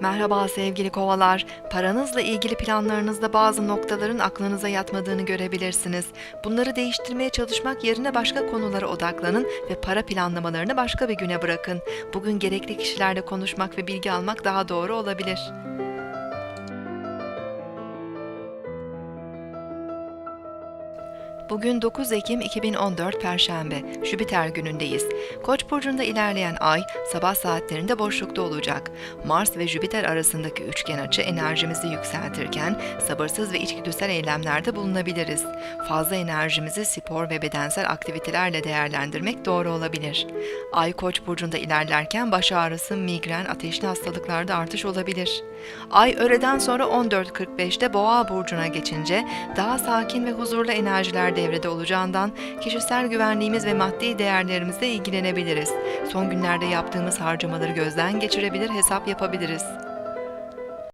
Merhaba sevgili kovalar. Paranızla ilgili planlarınızda bazı noktaların aklınıza yatmadığını görebilirsiniz. Bunları değiştirmeye çalışmak yerine başka konulara odaklanın ve para planlamalarını başka bir güne bırakın. Bugün gerekli kişilerle konuşmak ve bilgi almak daha doğru olabilir. Bugün 9 Ekim 2014 Perşembe, Jüpiter günündeyiz. Koç burcunda ilerleyen ay sabah saatlerinde boşlukta olacak. Mars ve Jüpiter arasındaki üçgen açı enerjimizi yükseltirken sabırsız ve içgüdüsel eylemlerde bulunabiliriz. Fazla enerjimizi spor ve bedensel aktivitelerle değerlendirmek doğru olabilir. Ay Koç burcunda ilerlerken baş ağrısı, migren, ateşli hastalıklarda artış olabilir. Ay öğleden sonra 14.45'te Boğa burcuna geçince daha sakin ve huzurlu enerjiler devrede olacağından kişisel güvenliğimiz ve maddi değerlerimizle ilgilenebiliriz. Son günlerde yaptığımız harcamaları gözden geçirebilir, hesap yapabiliriz.